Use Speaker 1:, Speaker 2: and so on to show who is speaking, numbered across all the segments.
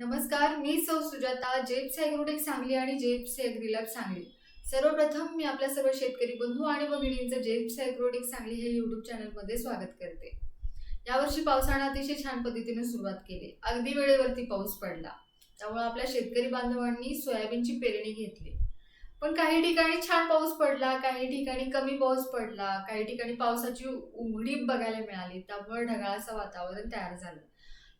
Speaker 1: नमस्कार मी सौ सुजाता जेप्स ॲग्रोटेक सांगली आणि जेप्स ॲग्रीलॅब सांगली. सर्वप्रथम मी आपल्या सर्व शेतकरी बंधू आणि भगिनींचं जेप्स ॲग्रोटेक सांगली हे यूट्यूब चॅनलमध्ये स्वागत करते. यावर्षी पावसानं अतिशय छान पद्धतीने सुरुवात केली. अगदी वेळेवरती पाऊस पडला. त्यामुळे आपल्या शेतकरी बांधवांनी सोयाबीनची पेरणी घेतली. पण काही ठिकाणी छान पाऊस पडला काही ठिकाणी कमी पाऊस पडला काही ठिकाणी पावसाची उघडीप बघायला मिळाली. त्यामुळे ढगाळाचं वातावरण तयार झालं.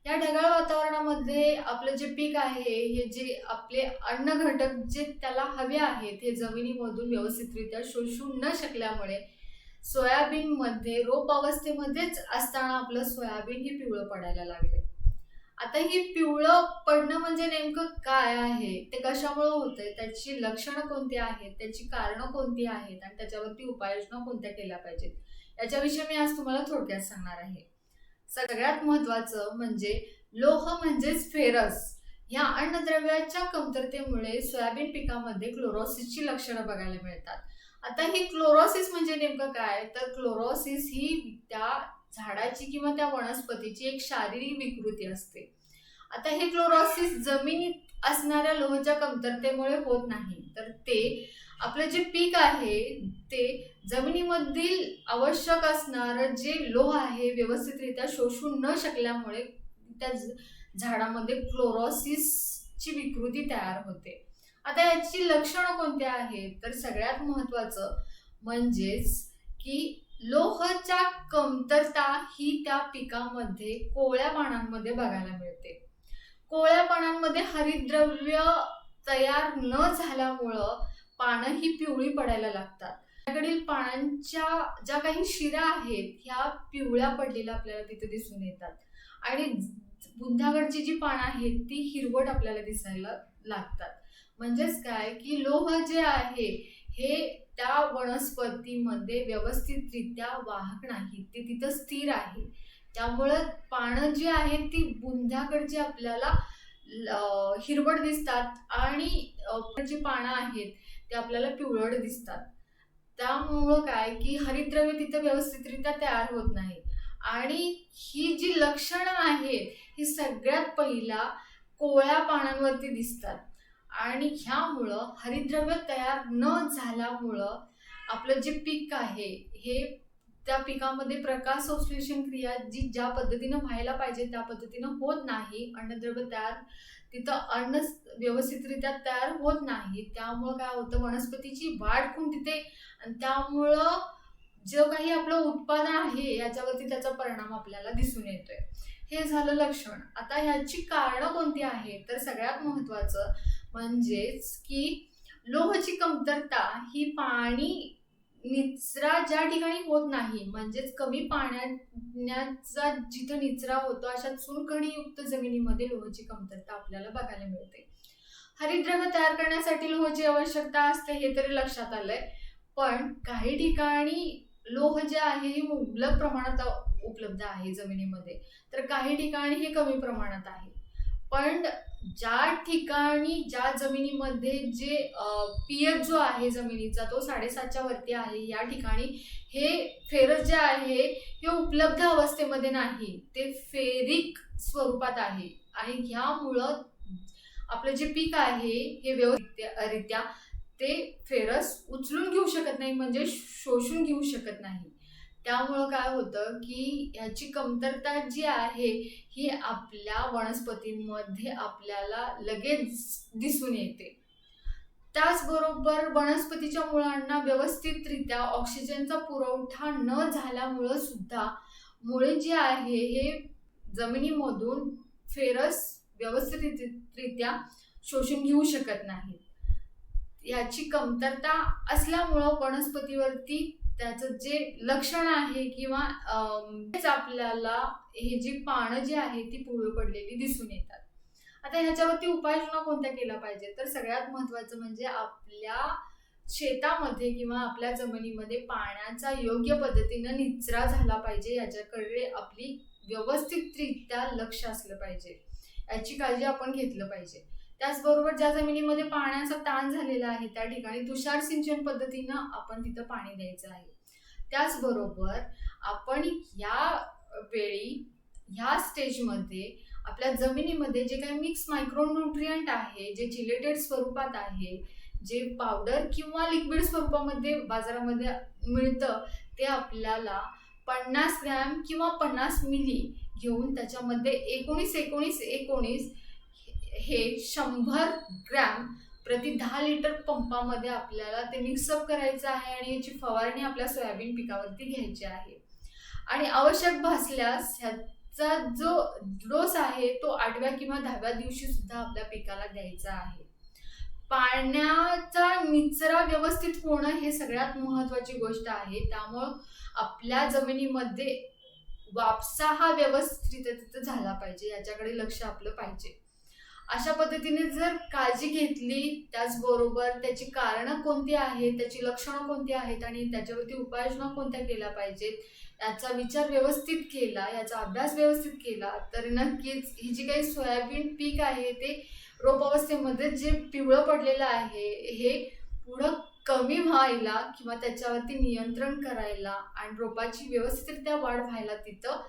Speaker 1: या ढगाळ वातावरणामध्ये आपलं जे पीक आहे हे जे आपले अन्न घटक जे त्याला हवे आहेत हे जमिनीमधून व्यवस्थितरित्या शोषू न शकल्यामुळे सोयाबीनमध्ये रोप अवस्थेमध्येच असताना आपलं सोयाबीन हे पिवळं पडायला लागले आता ही पिवळं पडणं म्हणजे नेमकं काय आहे? ते कशामुळे होतंय? त्याची लक्षणं कोणती आहेत? त्याची कारणं कोणती आहेत? आणि त्याच्यावरती उपाययोजना कोणत्या केल्या पाहिजेत? याच्याविषयी मी आज तुम्हाला थोडक्यात सांगणार आहे. सगळ्यात महत्वाचं म्हणजे लोह म्हणजेच फेरस. या अन्नद्रव्याच्या कमतरतेमुळे सोयाबीन पिकामध्ये क्लोरोसिसची लक्षणं बघायला मिळतात. आता ही क्लोरोसिस म्हणजे नेमकं काय? तर क्लोरोसिस ही त्या झाडाची किंवा त्या वनस्पतीची एक शारीरिक विकृती असते. आता हे क्लोरोसिस जमिनीत असणाऱ्या लोहच्या कमतरतेमुळे होत नाही. तर ते आपलं जे पीक आहे ते जमिनीमधील आवश्यक असणारं जे लोह आहे व्यवस्थितरित्या शोषू न शकल्यामुळे त्या झाडामध्ये क्लोरोसिसची विकृती तयार होते. आता याची लक्षणं कोणती आहेत? तर सगळ्यात महत्वाचं म्हणजेच की लोहच्या कमतरता ही त्या पिकामध्ये कोवळ्या पानांमध्ये बघायला मिळते. कोवळ्या पानांमध्ये हरितद्रव्य तयार न झाल्यामुळं पानं ही पिवळी पडायला लागतात. त्याकडील पानांच्या ज्या काही शिरा आहेत ह्या पिवळ्या पडलेल्या आपल्याला तिथे दिसून येतात. आणि बुंध्याकडची जी पानं आहेत ती हिरवट आपल्याला दिसायला लागतात. म्हणजेच काय? की लोह जे आहे हे त्या वनस्पतीमध्ये व्यवस्थितरित्या वाहक नाही ते तिथं स्थिर आहे. त्यामुळं पानं जी आहेत ती बुंध्याकडची आपल्याला हिरवट दिसतात आणि जी पानं आहेत ते आपल्याला पिवळट दिसतात. त्यामुळं काय की हरितद्रव्य तिथं व्यवस्थितरित्या तयार होत नाही. आणि ही जी लक्षणं आहेत ही सगळ्यात पहिला कोवळ्या पानांवरती दिसतात. आणि ह्यामुळं हरितद्रव्य तयार न झाल्यामुळं आपलं जे पीक आहे हे त्या पिकामध्ये प्रकाश संश्लेषण क्रिया जी ज्या पद्धतीनं व्हायला पाहिजे त्या पद्धतीनं होत नाही. अन्नद्रव्य तयार तिथं अन्न व्यवस्थितरित्या तयार होत नाही. त्यामुळं काय होतं वनस्पतीची वाढ खुंटते आणि त्यामुळं जे काही आपलं उत्पादन आहे याच्यावरती त्याचा परिणाम आपल्याला दिसून येतोय. हे झालं लक्षण. आता ह्याची कारणं कोणती आहेत? तर सगळ्यात महत्वाचं म्हणजेच की लोहची कमतरता ही पाणी निचरा ज्या ठिकाणी होत नाही म्हणजेच कमी पाण्याचा जिथं निचरा होतो अशा चुनखडीयुक्त जमिनीमध्ये लोहाची कमतरता आपल्याला बघायला मिळते. हरितद्रव्य तयार करण्यासाठी लोहाची आवश्यकता असते हे तरी लक्षात आलंय. पण काही ठिकाणी लोह जे आहे हे मुबलक प्रमाणात उपलब्ध आहे जमिनीमध्ये. तर काही ठिकाणी हे कमी प्रमाणात आहे. पण ज्या ठिकाणी ज्या जमिनीमध्ये जे पीएच जो आहे जमिनीचा तो साडेसातच्या वरती आहे या ठिकाणी हे फेरस जे आहे हे उपलब्ध अवस्थेमध्ये नाही. ते फेरिक स्वरूपात आहे. आणि ह्यामुळं आपलं जे पीक आहे हे व्यवस्थितरित्या ते फेरस उचलून घेऊ शकत नाही म्हणजे शोषून घेऊ शकत नाही. त्यामुळं काय होतं की ह्याची कमतरता जी आहे ही आपल्या वनस्पतींमध्ये आपल्याला लगेच दिसून येते. त्याचबरोबर वनस्पतीच्या मुळांना व्यवस्थितरित्या ऑक्सिजनचा पुरवठा न झाल्यामुळं सुद्धा मुळे जे आहे हे जमिनीमधून फेरस व्यवस्थितरित्या शोषून घेऊ शकत नाहीत. याची कमतरता असल्यामुळं वनस्पतीवरती त्याचं जे लक्षण आहे किंवा आपल्याला हे जी पानं जी आहे ती पिवळी पडलेली दिसून येतात. आता ह्याच्यावरती उपाययोजना कोणत्या केल्या पाहिजे तर सगळ्यात महत्वाचं म्हणजे आपल्या शेतामध्ये किंवा आपल्या जमिनीमध्ये पाण्याचा योग्य पद्धतीनं निचरा झाला पाहिजे याच्याकडे आपली व्यवस्थितरित्या लक्ष असलं पाहिजे. याची काळजी आपण घेतलं पाहिजे. त्याचबरोबर ज्या जमिनीमध्ये पाण्याचा ताण झालेला आहे त्या ठिकाणी तुषार सिंचन पद्धतीनं आपण तिथं पाणी द्यायचं आहे. त्याचबरोबर आपण या वेळी ह्या स्टेजमध्ये आपल्या जमिनीमध्ये जे काही मिक्स मायक्रोन्युट्रियंट आहे जे चिलेटेड स्वरूपात आहे जे पावडर किंवा लिक्विड स्वरूपामध्ये बाजारामध्ये मिळतं ते आपल्याला पन्नास ग्रॅम किंवा पन्नास मिली घेऊन त्याच्यामध्ये एकोणीस एकोणीस एकोणीस हे शंभर ग्रॅम प्रति दहा लिटर पंपामध्ये आपल्याला ते मिक्सअप करायचं आहे आणि याची फवारणी आपल्या सोयाबीन पिकावरती घ्यायची आहे. आणि आवश्यक भासल्यास ह्याचा जो डोस आहे तो आठव्या किंवा दहाव्या दिवशी सुद्धा आपल्या पिकाला द्यायचा आहे. पाण्याचा निचरा व्यवस्थित होणं हे सगळ्यात महत्वाची गोष्ट आहे. त्यामुळं आपल्या जमिनीमध्ये वापसा हा व्यवस्थित तिथं झाला पाहिजे याच्याकडे लक्ष आपलं पाहिजे. अशा पद्धतीने जर काळजी घेतली त्याचबरोबर त्याची कारणं कोणती आहेत त्याची लक्षणं कोणती आहेत आणि त्याच्यावरती उपाययोजना कोणत्या केल्या पाहिजेत याचा विचार व्यवस्थित केला याचा अभ्यास व्यवस्थित केला तर नक्कीच ही जी काही सोयाबीन पीक आहे ते रोपावस्थेमध्ये जे पिवळं पडलेलं आहे हे पुढं कमी व्हायला किंवा त्याच्यावरती नियंत्रण करायला आणि रोपाची व्यवस्थितरित्या वाढ व्हायला तिथं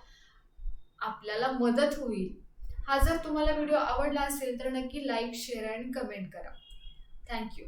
Speaker 1: आपल्याला मदत होईल. हा जर तुम्हाला व्हिडिओ आवडला असेल तर नक्की लाईक शेअर आणि कमेंट करा. Thank you.